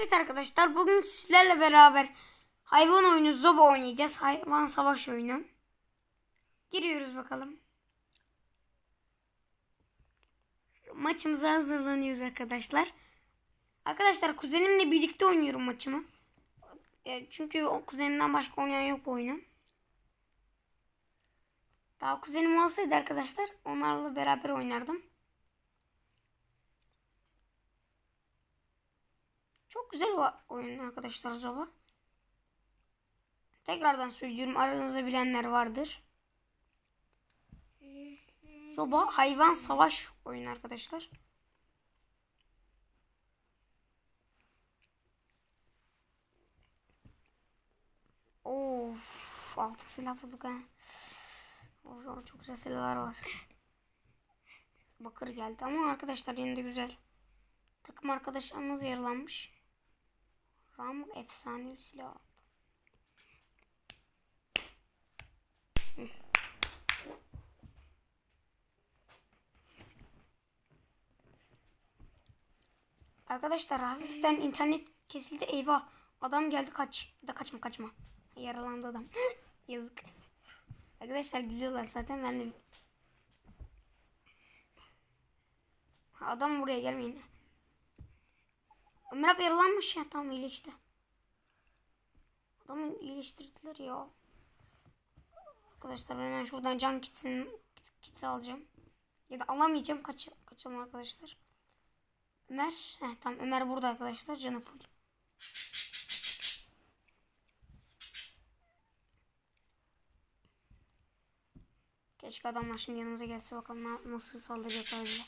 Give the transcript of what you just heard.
Evet arkadaşlar bugün sizlerle beraber hayvan oyunu Zoba oynayacağız. Hayvan savaş oyunu. Giriyoruz bakalım. Maçımıza hazırlanıyoruz arkadaşlar. Arkadaşlar kuzenimle birlikte oynuyorum maçımı. Çünkü o kuzenimden başka oynayan yok oyunu. Daha kuzenim olsaydı arkadaşlar onlarla beraber oynardım. Güzel o oyun arkadaşlar Zoba. Tekrardan söylüyorum aranızda bilenler vardır. Zoba hayvan savaş oyunu arkadaşlar. Of, altı silah bulduk ha. Of, çok güzel silahlar var. Bakır geldi ama arkadaşlar yine de güzel. Takım arkadaşlarımız yaralanmış. Ram efsane bir silah. Hı. Arkadaşlar hafiften internet kesildi. Eyvah. Adam geldi kaç. Da kaçma kaçma. Yaralandı adam. Yazık. Arkadaşlar gülüyorlar zaten ben de. Adam buraya gelmeyin. Ömer abi yaralanmış ya tamam iyileşti. Adamı iyileştirdiler ya. Arkadaşlar hemen şuradan can kitsin kiti alacağım. Ya da alamayacağım kaç kaçalım arkadaşlar. Ömer, heh, tamam Ömer burada arkadaşlar canı full. Keşke adamlar şimdi yanımıza gelse bakalım na- nasıl saldıracaklar bize.